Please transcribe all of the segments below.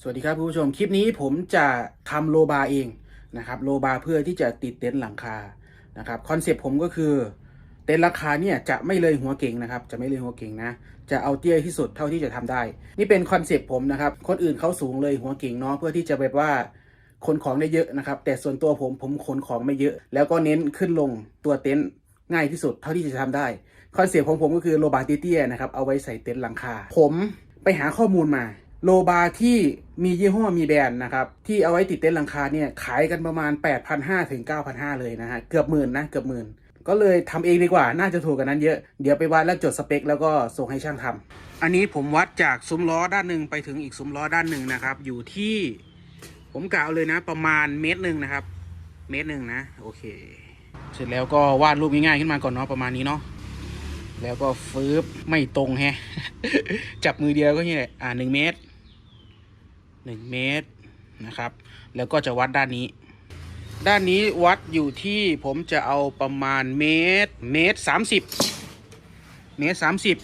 สวัสดีครับคุณผู้ชมคลิปนี้ผมจะทำโลบาร์เองนะครับโลบาร์เพื่อที่จะติดเต็นท์หลังคานะครับคอนเซปต์ผมก็คือเต็นท์ราคาเนี่ยจะไม่เลยหัวเก่งนะครับจะไม่เลยหัวเก่งนะ จะเอาเตี้ยที่สุดเท่าที่จะทำได้ นี่เป็นคอนเซปต์ผมนะครับคนอื่นเขาสูงเลยหัวเก่งเนาะเพื่อที่จะแบบว่าขนของได้เยอะนะครับ แต่ส่วนตัวผมผมขนของไม่เยอะ แล้วก็เน้นขึ้นลงตัวเต็นท์ง่ายที่สุดเท่าที่จะทำได้คอนเซปต์ของผมก็คือโลบาร์เตี้ยๆนะครับเอาไว้ใส่เต็นท์หลังคาผมไปหาข้อมูลมา โลบาร์ที่มียี่ห้อมีแบรนด์นะครับ ที่เอาไว้ติดเต็นท์หลังคาเนี่ยขายกันประมาณ 8,500ถึง9,500 เลยนะฮะ เกือบหมื่นนะเกือบหมื่นก็เลยทำเองดีกว่าน่าจะถูกกันนั้นเยอะ เดี๋ยวไปวัดแล้วจดสเปค แล้วก็ส่งให้ช่างทำอันนี้ผมวัดจากซุ้มล้อด้านหนึ่งไปถึงอีกซุ้มล้อด้านหนึ่งนะครับ อยู่ที่ผมกะเอาเลยนะ ประมาณเมตรหนึ่งนะครับ เมตรหนึ่งนะ โอเค เสร็จแล้วก็วาดรูปง่ายๆขึ้นมาก่อนเนาะประมาณนี้เนาะแล้วก็ฟืบไม่ตรงแฮะจับมือเดียวก็นี่แหละอ่าหนึ่งเมตร หนึ่งเมตรนะครับ แล้วก็จะวัดด้านนี้ ด้านนี้วัดอยู่ที่ผมจะเอาประมาณเมตรเมตรสามสิบเมตรสามสิบ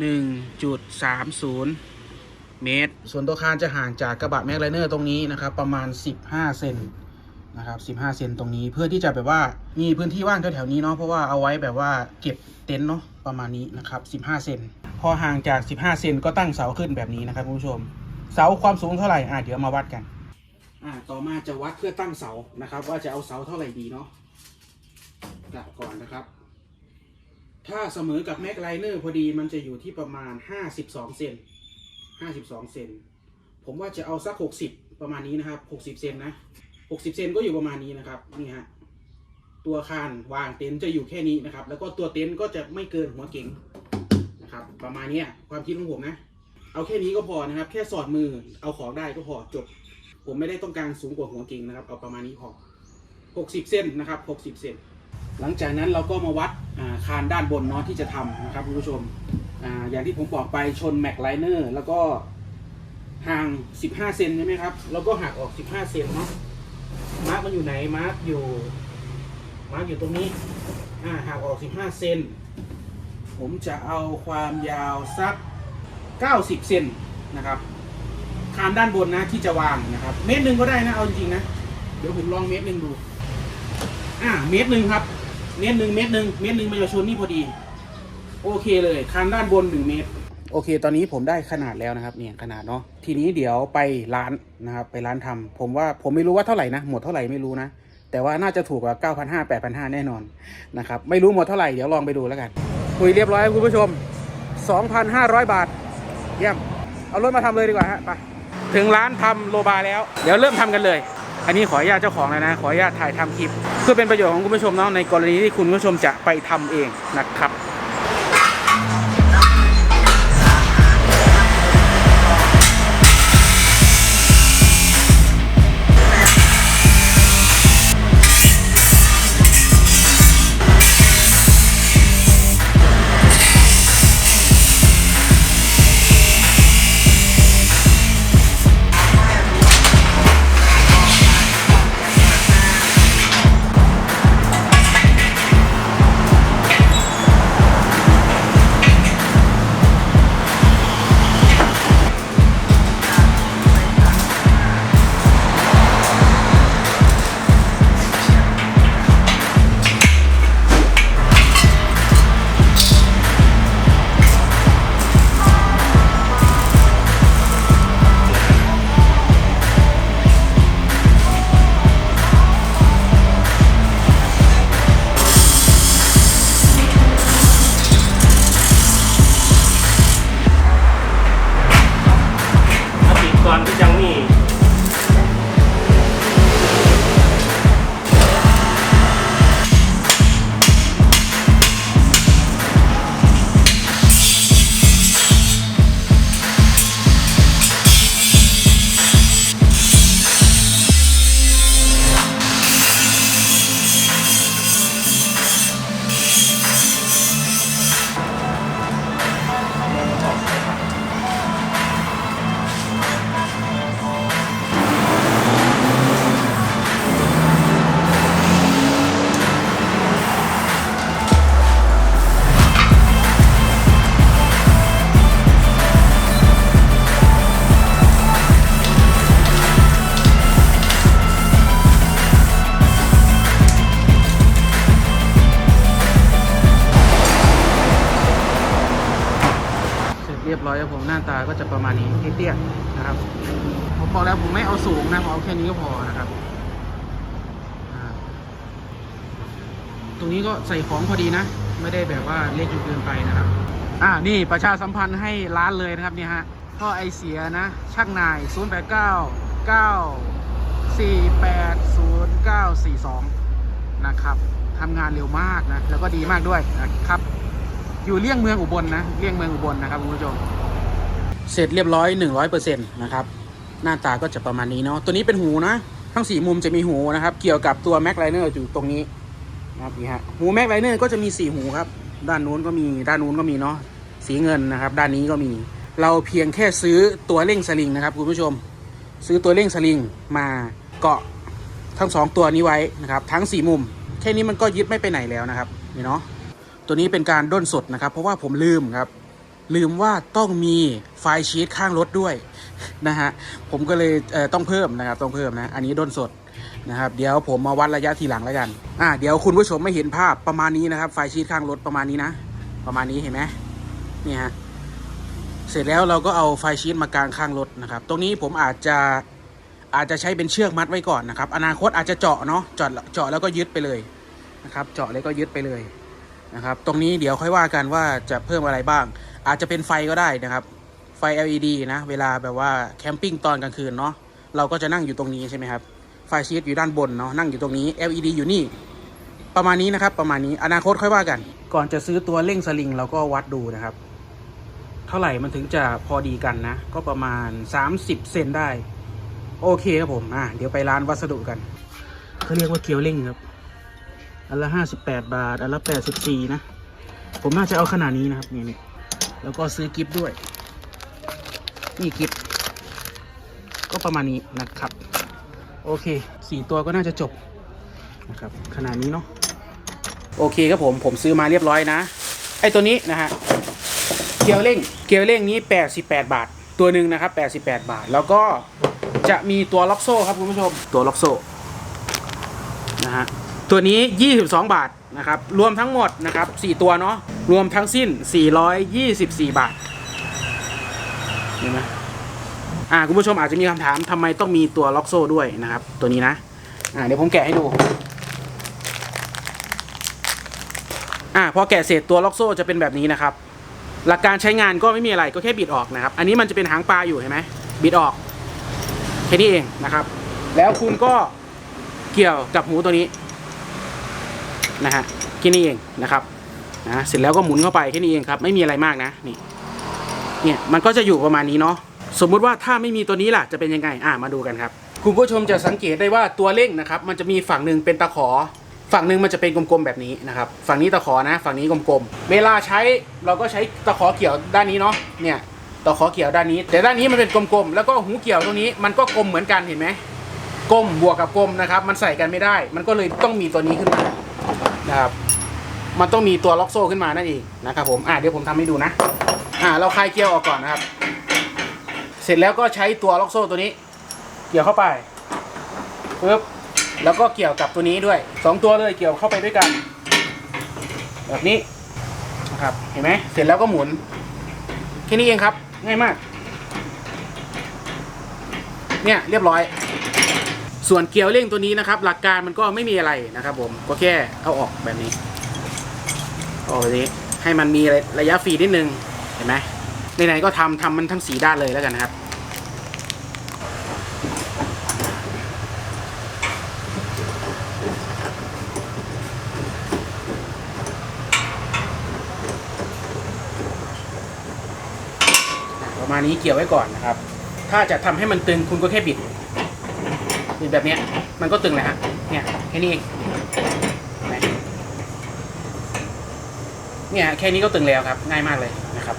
หนึ่งจุดสามศูนย์เมตร ส่วนตัวคานจะห่างจากกระบะแม็กไลเนอร์ตรงนี้นะครับ ประมาณสิบห้าเซนนะครับสิบห้าเซนตรงนี้เพื่อที่จะแบบว่ามีพื้นที่ว่างแถวๆนี้เนาะเพราะว่าเอาไว้แบบว่าเก็บเต็นท์เนาะประมาณนี้นะครับสิบห้าเซนพอห่างจากสิบห้าเซนก็ตั้งเสาขึ้นแบบนี้นะครับคุณผู้ชม เสาความสูงเท่าไหร่อ่าเดี๋ยวมาวัดกัน อ่าต่อมาจะวัดเพื่อตั้งเสานะครับ ว่าจะเอาเสาเท่าไหร่ดีเนาะกะก่อนนะครับ ถ้าเสมอกับแม็กไลเนอร์พอดีมันจะอยู่ที่ประมาณห้าสิบสองเซนห้าสิบสองเซนผมว่าจะเอาสักหกสิบประมาณนี้นะครับหกสิบเซนนะหกสิบเซนก็อยู่ประมาณนี้นะครับนี่ฮะตัวคานวางเต็นท์จะอยู่แค่นี้นะครับ แล้วก็ตัวเต็นท์ก็จะไม่เกินหัวเก๋งนะครับ ประมาณนี้ความคิดของผมนะ เอาแค่นี้ก็พอนะครับ แค่สอดมือเอาของได้ก็พอจบ ผมไม่ได้ต้องการสูงกว่าหัวเก่งนะครับ เอาประมาณนี้พอ60 เส้นนะครับ 60 เส้นหลังจากนั้นเราก็มาวัดคานด้านบนเนาะที่จะทำนะครับคุณผู้ชมออย่างที่ผมบอกไปชนแม็กไลเนอร์แล้วก็ห่าง 15 เซนใช่ไหมครับ แล้วก็หักออก 15 เซนเนาะมาร์กมันอยู่ไหนมาร์กอยู่มาร์กอยู่ตรงนี้หักออก 15 เซนผมจะเอาความยาวสัก 90 เซนนะครับ คานด้านบนนะที่จะวางนะครับ เมตรหนึ่งก็ได้นะ เอาจริงๆนะ เดี๋ยวผมลองเมตรหนึ่งดู อ่า เมตรหนึ่งครับ เมตรหนึ่งเมตรหนึ่งเมตรหนึ่งมันจะชนนี่พอดี โอเคเลย คานด้านบนหนึ่งเมตร โอเค ตอนนี้ผมได้ขนาดแล้วนะครับ เนี่ยขนาดเนาะ ทีนี้เดี๋ยวไปร้านนะครับ ไปร้านทำผมว่าผมไม่รู้ว่าเท่าไหร่นะ หมดเท่าไหร่ไม่รู้นะ แต่ว่าน่าจะถูกกว่า9,500 8,500 แน่นอนนะครับ ไม่รู้หมดเท่าไหร่ เดี๋ยวลองไปดูแล้วกันคุยเรียบร้อยคุณผู้ชม 2,500 บาท เยี่ยม เอารถมาทำเลยดีกว่าฮะ ไป ถึงร้านทำโลบาแล้ว เดี๋ยวเริ่มทำกันเลย อันนี้ขออนุญาตเจ้าของเลยนะ ขออนุญาตถ่ายทำคลิป เพื่อเป็นประโยชน์ของคุณผู้ชมเนาะ ในกรณีที่คุณผู้ชมจะไปทำเองนะครับ รียบร้อยครับผมหน้าตาก็จะประมาณนี้เตี้ยๆนะครับผมบอกแล้วผมไม่เอาสูงนะผมเอาแค่นี้ก็พอนะครับตรงนี้ก็ใส่ของพอดีนะ ไม่ได้แบบว่าเล็กจนเกินไปนะครับ อ่านี่ประชาสัมพันธ์ให้ร้านเลยนะครับเนี่ยฮะท่อไอเสียนะช่างนาย 0 8 9 9 4 8 0 9 4 2 นะครับทำงานเร็วมากนะ แล้วก็ดีมากด้วยนะครับ อยู่เลี่ยงเมืองอุบลนะเลี่ยงเมืองอุบลนะครับคุณผู้ชมเสร็จเรียบร้อย 100%นะครับหน้าตาก็จะประมาณนี้เนาะตัวนี้เป็นหูนะทั้งสี่มุมจะมีหูนะครับ เกี่ยวกับตัวแม็กไลเนอร์อยู่ตรงนี้นะครับนี่ฮะหูแม็กไลเนอร์ก็จะมีสี่หูครับ ด้านนู้นก็มีด้านนู้นก็มีเนาะสีเงินนะครับ ด้านนี้ก็มี เราเพียงแค่ซื้อตัวเร่งสลิงนะครับคุณผู้ชม ซื้อตัวเร่งสลิงมาเกาะทั้งสองตัวนี้ไว้นะครับ ทั้งสี่มุม แค่นี้มันก็ยึดไม่ไปไหนแล้วนะครับนี่เนาะ ตัวนี้เป็นการด้นสดนะครับ เพราะว่าผมลืมครับ ลืมว่าต้องมีไฟล์ชีตข้างรถด้วยนะฮะผมก็เลยเต้องเพิ่มนะครับต้องเพิ่มนะ อันนี้ด้นสดนะครับเดี๋ยวผมมาวัดระยะทีหลังแล้วกันอ่าเดี๋ยวคุณผู้ชมไม่เห็นภาพประมาณนี้นะครับ ไฟชีตข้างรถประมาณนี้นะ ประมาณนี้เห็นไหมนี่ฮะเสร็จแล้วเราก็เอาไฟชีตมากางข้างรถนะครับ ตรงนี้ผมอาจจะอาจจะใช้เป็นเชือกมัดไว้ก่อนนะครับ อนาคตอาจจะเจาะเนาะเจาะเจาะแล้วก็ยึดไปเลยนะครับ เจาะแล้วก็ยึดไปเลย นะครับ ตรงนี้เดี๋ยวค่อยว่ากันว่าจะเพิ่มอะไรบ้าง อาจจะเป็นไฟก็ได้นะครับ ไฟ LED นะ เวลาแบบว่าแคมปิ้งตอนกลางคืนเนาะ เราก็จะนั่งอยู่ตรงนี้ใช่ไหมครับ ไฟชีตอยู่ด้านบนเนาะ นั่งอยู่ตรงนี้ LED อยู่นี่ ประมาณนี้นะครับ ประมาณนี้ อนาคตค่อยว่ากัน ก่อนจะซื้อตัวเร่งสลิงเราก็วัดดูนะครับ เท่าไหร่มันถึงจะพอดีกันนะ ก็ประมาณ 30 เซนได้ โอเคครับผม อะ เดี๋ยวไปร้านวัสดุกันเขาเรียกว่าเกียวเร่งครับ อันละห้าสิบแปดบาท อันละแปดสิบสี่นะ ผมน่าจะเอาขนาดนี้นะครับนี่นี่แล้วก็ซื้อกิฟต์ด้วย นี่กิฟต์ก็ประมาณนี้นะครับ โอเคสี่ตัวก็น่าจะจบนะครับขนาดนี้เนาะโอเคครับผมผมซื้อมาเรียบร้อยนะ ไอตัวนี้นะฮะเกียวเร่งเกียวเร่งนี้ 88 บาท ตัวหนึ่งนะครับ88 บาท แล้วก็จะมีตัวล็อกโซ่ครับคุณผู้ชมตัวล็อกโซ่นะฮะ ตัวนี้ 22 บาทนะครับ รวมทั้งหมดนะครับ 4 ตัวเนาะ รวมทั้งสิ้น 424 บาท เห็นไหมอ่า คุณผู้ชมอาจจะมีคำถามทำไมต้องมีตัวล็อกโซ่ด้วยนะครับ ตัวนี้นะ อ่า เดี๋ยวผมแกะให้ดู อ่า พอแกะเสร็จตัวล็อกโซ่จะเป็นแบบนี้นะครับ หลักการใช้งานก็ไม่มีอะไร ก็แค่บิดออกนะครับ อันนี้มันจะเป็นหางปลาอยู่เห็นไหมบิดออกแค่นี้เองนะครับ แล้วคุณก็เกี่ยวกับหูตัวนี้ นะฮะแค่นี้เองนะครับนะเสร็จแล้วก็หมุนเข้าไปแค่นี้เองครับ ไม่มีอะไรมากนะนี่เนี่ยมันก็จะอยู่ประมาณนี้เนาะสมมุติว่าถ้าไม่มีตัวนี้ล่ะจะเป็นยังไงอ่ามาดูกันครับ คุณผู้ชมจะสังเกตได้ว่าตัวเร่งนะครับ มันจะมีฝั่งหนึ่งเป็นตะขอ ฝั่งหนึ่งมันจะเป็นกลมๆแบบนี้นะครับ ฝั่งนี้ตะขอนะ ฝั่งนี้กลมๆเวลาใช้เราก็ใช้ตะขอเกี่ยวด้านนี้เนาะเนี่ยตะขอเกี่ยวด้านนี้ แต่ด้านนี้มันเป็นกลมๆแล้วก็หูเกี่ยวตรงนี้มันก็กลมเหมือนกันเห็นไหมกลมบวกกับกลมนะครับ มันใส่กันไม่ได้ มันก็เลยต้องมีตัวนี้ขึ้นมา นะครับมันต้องมีตัวล็อกโซ่ขึ้นมานั่นเองนะครับผมอ่าเดี๋ยวผมทำให้ดูนะอ่าเราคลายเกลียวออกก่อนนะครับ เสร็จแล้วก็ใช้ตัวล็อกโซ่ตัวนี้ เกี่ยวเข้าไปปึ๊บแล้วก็เกี่ยวกับตัวนี้ด้วยสองตัวเลยเกี่ยวเข้าไปด้วยกัน แบบนี้นะครับเห็นไหมเสร็จแล้วก็หมุนแค่นี้เองครับ ง่ายมาก เนี่ยเรียบร้อย ส่วนเกลียวเร่งตัวนี้นะครับ หลักการมันก็ไม่มีอะไรนะครับ ผมก็แค่เอาออกแบบนี้เอาแบบนี้ให้มันมีระยะฟรีนิดนึงเห็นไหมไหนๆก็ทำทำมันทั้งสีด้านเลยแล้วกันนะครับประมาณนี้เกี่ยวไว้ก่อนนะครับ ถ้าจะทำให้มันตึงคุณก็แค่บิด บิดแบบเนี้ยมันก็ตึงเลยฮะเนี่ยแค่นี้เองเนี่ยแค่นี้ก็ตึงแล้วครับ ง่ายมากเลยนะครับ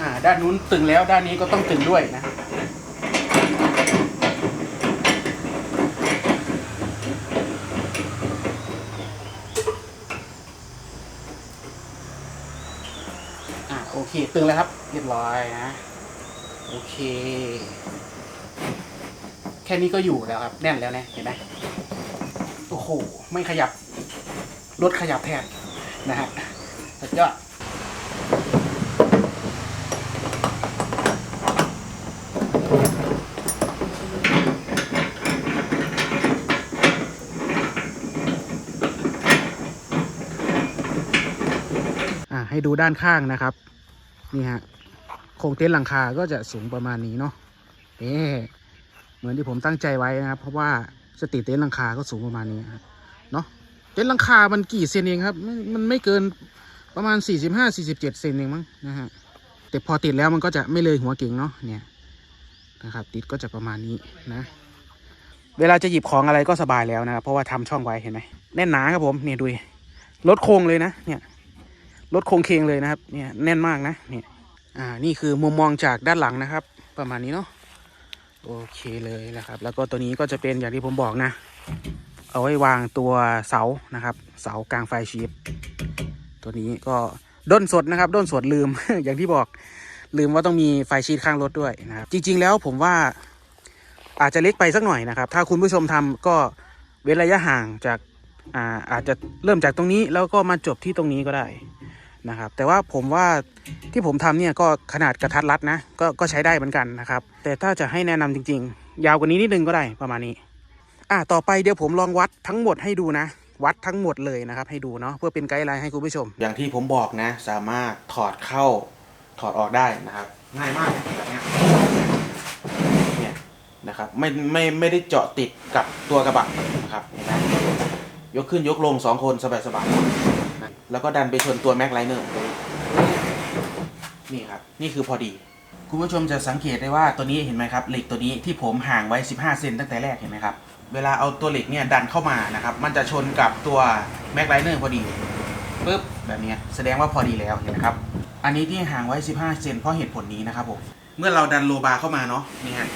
อ่าด้านนู้นตึงแล้วด้านนี้ก็ต้องตึงด้วยนะอ่าโอเค ตึงแล้วครับ เรียบร้อยนะ โอเค แค่นี้ก็อยู่แล้วครับ แน่นแล้วนะเห็นไหมโอ้โห ไม่ขยับ รถขยับแทนนะฮะสุดยอดให้ดูด้านข้างนะครับ นี่ฮะ โครงเต็นท์หลังคาก็จะสูงประมาณนี้เนาะเอ๊ เหมือนที่ผมตั้งใจไว้นะครับ เพราะว่าจะติเต็นท์ลังคาก็สูงประมาณนี้ครับเนาะเต็นท์ลังคามันกี่เซนเองครับม,มันไม่เกินประมาณ 45-47เซนเองมั้งนะฮะแต่พอติดแล้วมันก็จะไม่เลยหัวเก่งเนาะเนี่ยนะครับ ติดก็จะประมาณนี้นะ เวลาจะหยิบของอะไรก็สบายแล้วนะครับเพราะว่าทำช่องไว้เห็นไหมแน่นหนาครับผมเนี่ยดูดิรถโครงเลยนะเนี่ยรถโครงเคงเลยนะครับเนี่ยแน่นมากนะเนี่ยอ่านี่คือมุมมองจากด้านหลังนะครับ ประมาณนี้เนาะ โอเคเลยนะครับ แล้วก็ตัวนี้ก็จะเป็นอย่างที่ผมบอกนะ เอาไว้วางตัวเสานะครับ เสากลางไฟชีพตัวนี้ก็ด้นสดนะครับ ด้นสดลืม อย่างที่บอกลืมว่าต้องมีไฟชีตข้างรถด้วยนะครับ จริง ๆ แล้วผมว่าอาจจะเล็กไปสักหน่อยนะครับ ถ้าคุณผู้ชมทำก็เว้นระยะห่างจากอาอาจจะเริ่มจากตรงนี้แล้วก็มาจบที่ตรงนี้ก็ได้ นะครับ แต่ว่าผมว่าที่ผมทำเนี่ยก็ขนาดกระทัดรัดนะก็ก็ใช้ได้เหมือนกันนะครับ แต่ถ้าจะให้แนะนำจริง ๆ ยาวกว่านี้นิดนึงก็ได้ประมาณนี้อะต่อไปเดี๋ยวผมลองวัดทั้งหมดให้ดูนะวัดทั้งหมดเลยนะครับ ให้ดูเนาะเพื่อเป็นไกด์ไลน์ให้คุณผู้ชม อย่างที่ผมบอกนะ สามารถถอดเข้าถอดออกได้นะครับ ง่ายมากแบบนี้เนี่ยนะครับไม่ไม่ไม่ได้เจาะติดกับตัวกระบะนะครับเห็นไหมยกขึ้นยกลงสองคนสบายๆนะ แล้วก็ดันไปชนตัวแม็กไลเนอร์นี่ครับ นี่คือพอดี คุณผู้ชมจะสังเกตได้ว่าตัวนี้เห็นไหมครับเหล็กตัวนี้ที่ผมห่างไว้ 15 เซนตั้งแต่แรกเห็นไหมครับ เวลาเอาตัวเหล็กเนี่ยดันเข้ามานะครับ มันจะชนกับตัวแม็กไลเนอร์พอดีปุ๊บแบบนี้แสดงว่าพอดีแล้วเห็นไหมครับ อันนี้ที่ห่างไว้ 15 เซนเพราะเหตุผลนี้นะครับผม เมื่อเราดันโลบาร์เข้ามาเนาะนี่ฮะ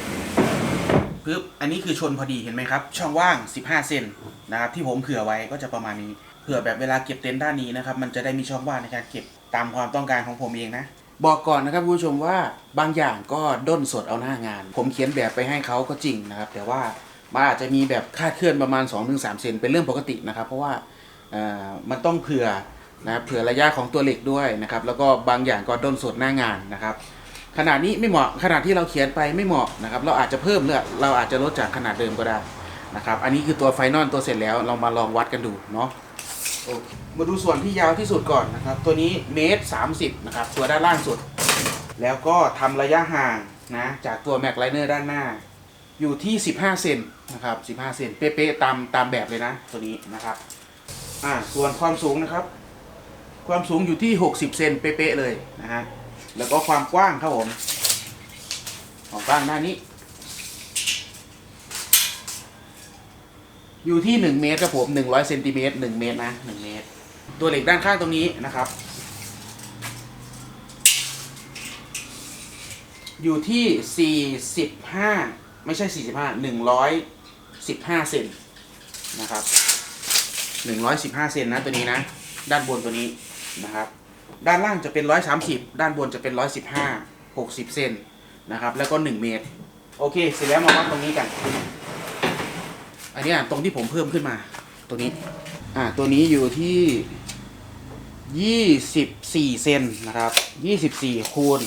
ปุ๊บอันนี้คือชนพอดีเห็นไหมครับ ช่องว่าง 15 เซนนะครับที่ผมเผื่อไว้ก็จะประมาณนี้ ผื่อแบบเวลาเก็บเต็นท์ด้านนี้นะครับ มันจะได้มีช่องว่างในการเก็บตามความต้องการของผมเองนะ บอกก่อนนะครับคุณผู้ชมว่าบางอย่างก็ด้นสดเอาหน้างาน ผมเขียนแบบไปให้เขาก็จริงนะครับ แต่ว่ามันอาจจะมีแบบคาดเคลื่อนประมาณ 2-3 เซนเป็นเรื่องปกตินะครับ เพราะว่ามันต้องเผื่อนะครับเผื่อระยะของตัวเหล็กด้วยนะครับ แล้วก็บางอย่างก็ด้นสดหน้างานนะครับ ขนาดนี้ไม่เหมาะขนาดที่เราเขียนไปไม่เหมาะนะครับ เราอาจจะเพิ่มเลือเราอาจจะลดจากขนาดเดิมก็ได้นะครับ อันนี้คือตัวไฟนอลตัวเสร็จแล้วเรามาลองวัดกันดูเนาะ มาดูส่วนที่ยาวที่สุดก่อนนะครับ ตัวนี้เมตรสามสิบนะครับตัวด้านล่างสุด แล้วก็ทำระยะห่างนะจากตัวแม็กไลเนอร์ด้านหน้า อยู่ที่ 15 เซนนะครับ15 เซนเป๊ะๆตามตามแบบเลยนะ ตัวนี้นะครับอ่าส่วนความสูงนะครับ ความสูงอยู่ที่ 60 เซนเป๊ะๆเลยนะฮะแล้วก็ความกว้างครับผมความกว้างหน้านี้ อยู่ที่ 1 เมตรครับผม100เซนติเมตร1เมตรนะ1เมตร ตัวเหล็กด้านข้างตรงนี้นะครับ อยู่ที่ 45 ไม่ใช่ 45 115 เซนนะครับ 115 เซนนะตัวนี้นะ ด้านบนตัวนี้นะครับ ด้านล่างจะเป็น 130 ด้านบนจะเป็น 115 60 เซนนะครับ แล้วก็ 1 เมตร โอเค เสร็จแล้วมาวัดตรงนี้กัน อันนี้ตรงที่ผมเพิ่มขึ้นมา ตัวนี้ อ่า ตัวนี้อยู่ที่ยี่สิบสี่เซนนะครับยี่สิบสี่คูณ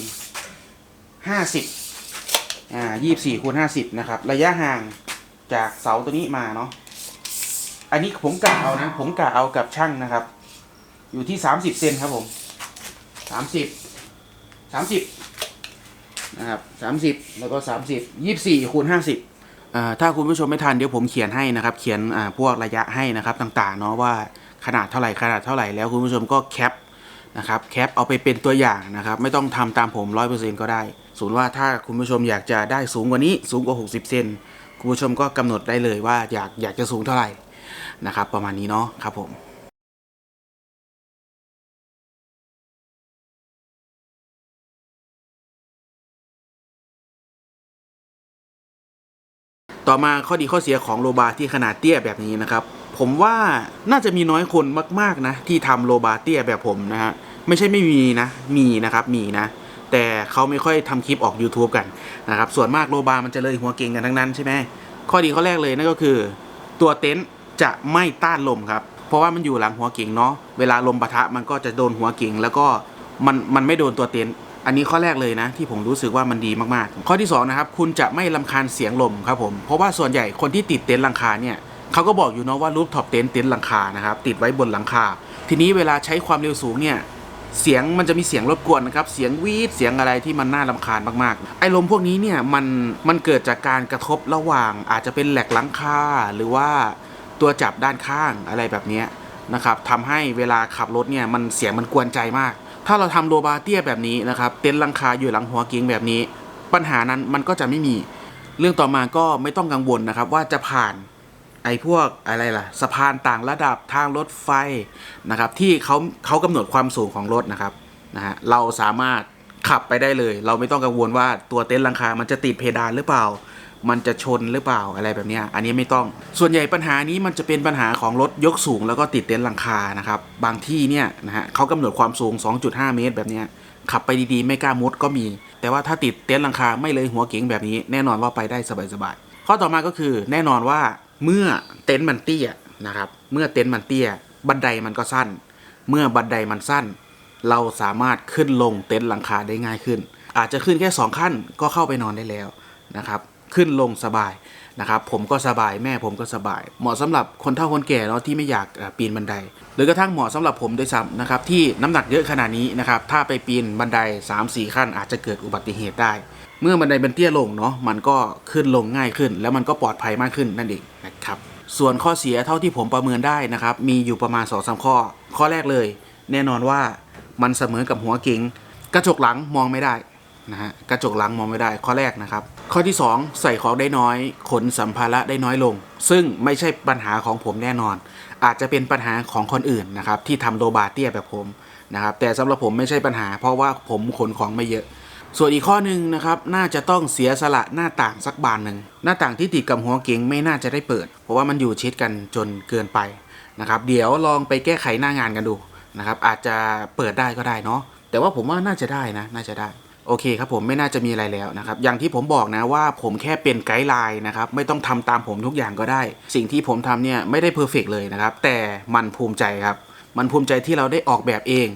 ห้าสิบอ่ายี่สี่คูณห้าสิบนะครับ ระยะห่างจากเสาตัวนี้มาเนาะ อันนี้ผมกะเอานะ ผมกะเอากับช่างนะครับ อยู่ที่สามสิบเซนครับผมสามสิบสามสิบนะครับสามสิบแล้วก็สามสิบยี่สี่คูณห้าสิบ ถ้าคุณผู้ชมไม่ทันเดี๋ยวผมเขียนให้นะครับ เขียนพวกระยะให้นะครับต่างๆเนาะว่าขนาดเท่าไหร่ขนาดเท่าไหร่แล้วคุณผู้ชมก็แคปนะครับแคปเอาไปเป็นตัวอย่างนะครับ ไม่ต้องทำตามผมร้อยเปอร์เซ็นก็ได้ส่วนว่าถ้าคุณผู้ชมอยากจะได้สูงกว่านี้สูงกว่า 60 เซนคุณผู้ชมก็กำหนดได้เลยว่าอยากอยากจะสูงเท่าไหร่นะครับ ประมาณนี้เนาะครับผม ต่อมาข้อดีข้อเสียของโลบาที่ขนาดเตี้ยแบบนี้นะครับ ผมว่าน่าจะมีน้อยคนมากๆนะที่ทำโลบาเตี้ยแบบผมนะฮะไม่ใช่ไม่มีนะ มีนะครับมีนะ แต่เขาไม่ค่อยทำคลิปออก YouTube กันนะครับส่วนมากโลบามันจะเลยหัวเก่งกันทั้งนั้นใช่ไหมข้อดีข้อแรกเลยนั่นก็คือ ตัวเต็นท์จะไม่ต้านลมครับเพราะว่ามันอยู่หลังหัวเก่งเนาะเวลาลมปะทะมันก็จะโดนหัวเก่งแล้วก็มันมันไม่โดนตัวเต็นท์ อันนี้ข้อแรกเลยนะ ที่ผมรู้สึกว่ามันดีมากๆ ข้อที่สองนะครับคุณจะไม่ลำคาญเสียงลมครับผมเพราะว่าส่วนใหญ่คนที่ติดเต็นท์หลังคาเนี่ยเขาก็บอกอยู่เนาะว่ารูปท็อปเต็นท์เต็นท์หลังคานะครับติดไว้บนหลังคา ทีนี้เวลาใช้ความเร็วสูงเนี่ยเสียงมันจะมีเสียงรบกวนนะครับ เสียงวีดเสียงอะไรที่มันน่ารำคาญมากๆ ไอ้ลมพวกนี้เนี่ยมันมันเกิดจากการกระทบระหว่างอาจจะเป็นแหลกหลังคาหรือว่าตัวจับด้านข้างอะไรแบบนี้นะครับทำให้เวลาขับรถเนี่ยมันเสียงมันกวนใจมาก ถ้าเราทำโลบาเตี้ยแบบนี้นะครับเต็นท์ลังคาอยู่หลังหัวเก๋งแบบนี้ ปัญหานั้นมันก็จะไม่มี เรื่องต่อมาก็ไม่ต้องกังวลนะครับ ว่าจะผ่านไอ้พวกอะไรล่ะสะพานต่างระดับทางรถไฟนะครับ ที่เขาเขากำหนดความสูงของรถนะครับนะฮะเราสามารถขับไปได้เลย เราไม่ต้องกังวลว่าตัวเต็นท์ลังคา มันจะติดเพดานหรือเปล่า มันจะชนหรือเปล่าอะไรแบบนี้อันนี้ไม่ต้อง ส่วนใหญ่ปัญหานี้มันจะเป็นปัญหาของรถยกสูงแล้วก็ติดเต็นท์หลังคานะครับบางที่เนี่ยนะฮะเขากำหนดความสูง 2.5 เมตรแบบนี้ขับไปดีๆ ไม่กล้ามุดก็มี แต่ว่าถ้าติดเต็นท์หลังคาไม่เลยหัวเก๋งแบบนี้ แน่นอนว่าไปได้สบายๆข้อต่อมาก็คือแน่นอนว่าเมื่อเต็นท์มันเตี้ยนะครับเมื่อเต็นท์มันเตี้ย บันไดมันก็สั้น เมื่อบันไดมันสั้น เราสามารถขึ้นลงเต็นท์หลังคาได้ง่ายขึ้น อาจจะขึ้นแค่สองขั้นก็เข้าไปนอนได้แล้วนะครับ ขึ้นลงสบายนะครับผมก็สบายแม่ผมก็สบาย เหมาะสำหรับคนเฒ่าคนแก่เนาะที่ไม่อยากปีนบันได หรือกระทั่งเหมาะสำหรับผมด้วยซ้ำนะครับที่น้ำหนักเยอะขนาดนี้นะครับถ้าไปปีนบันได 3-4 ขั้น อาจจะเกิดอุบัติเหตุได้ เมื่อบันไดมันเตี้ยลงเนาะมันก็ขึ้นลงง่ายขึ้น แล้วมันก็ปลอดภัยมากขึ้นนั่นเองนะครับส่วนข้อเสียเท่าที่ผมประเมินได้นะครับมีอยู่ประมาณ2อสข้อ ข้อแรกเลย แน่นอนว่ามันเสมอกับหัวเก๋งกระจกหลังมองไม่ได้นะฮะกระจกหลังมองไม่ได้ข้อแรกนะครับ ข้อที่ 2 ใส่ของได้น้อย ขนสัมภาระได้น้อยลง ซึ่งไม่ใช่ปัญหาของผมแน่นอน อาจจะเป็นปัญหาของคนอื่นนะครับที่ทำโลบาเตี้ยแบบผมนะครับแต่สำหรับผมไม่ใช่ปัญหา เพราะว่าผมขนของไม่เยอะ ส่วนอีกข้อหนึ่งนะครับน่าจะต้องเสียสละหน้าต่างสักบานหนึ่งหน้าต่างที่ติดกับหัวเก๋งไม่น่าจะได้เปิด เพราะว่ามันอยู่ชิดกันจนเกินไปนะครับเดี๋ยวลองไปแก้ไขหน้างานกันดูนะครับอาจจะเปิดได้ก็ได้เนาะแต่ว่าผมว่าน่าจะได้นะน่าจะได้ โอเคครับผมไม่น่าจะมีอะไรแล้วนะครับอย่างที่ผมบอกนะว่าผมแค่เป็นไกด์ไลน์นะครับไม่ต้องทำตามผมทุกอย่างก็ได้ สิ่งที่ผมทำเนี่ยไม่ได้เพอร์เฟกเลยนะครับแต่มันภูมิใจครับ มันภูมิใจที่เราได้ออกแบบเอง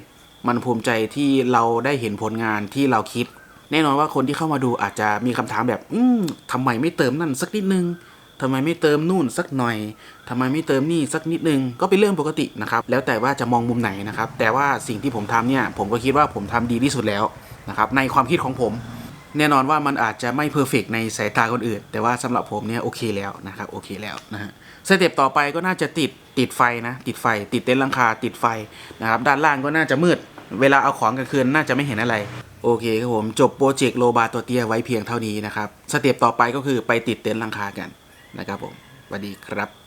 มันภูมิใจที่เราได้เห็นผลงานที่เราคิด แน่นอนว่าคนที่เข้ามาดูอาจจะมีคำถามแบบ อืมทำไมไม่เติมนั่นสักนิดนึงทำไมไม่เติมนู่นสักหน่อย ทำไมไม่เติมนี่สักนิดนึง ก็เป็นเรื่องปกตินะครับ แล้วแต่ว่าจะมองมุมไหนนะครับ แต่ว่าสิ่งที่ผมทำเนี่ย ผมก็คิดว่าผมทำดีที่สุดแล้ว นะครับในความคิดของผม แน่นอนว่ามันอาจจะไม่เพอร์เฟกในสายตาคนอื่น แต่ว่าสำหรับผมเนี่ยโอเคแล้วนะครับโอเคแล้วนะฮะสเต็ปต่อไปก็น่าจะติดติดไฟนะติดไฟ ติดเต็นท์หลังคาติดไฟนะครับด้านล่างก็น่าจะมืด เวลาเอาของกลางคืนน่าจะไม่เห็นอะไรโอเคครับผมจบโปรเจกต์โลบาตัวเตี้ยไว้เพียงเท่านี้นะครับสเต็ปต่อไปก็คือไปติดเต็นท์หลังคากันนะครับผมสวัสดีครับ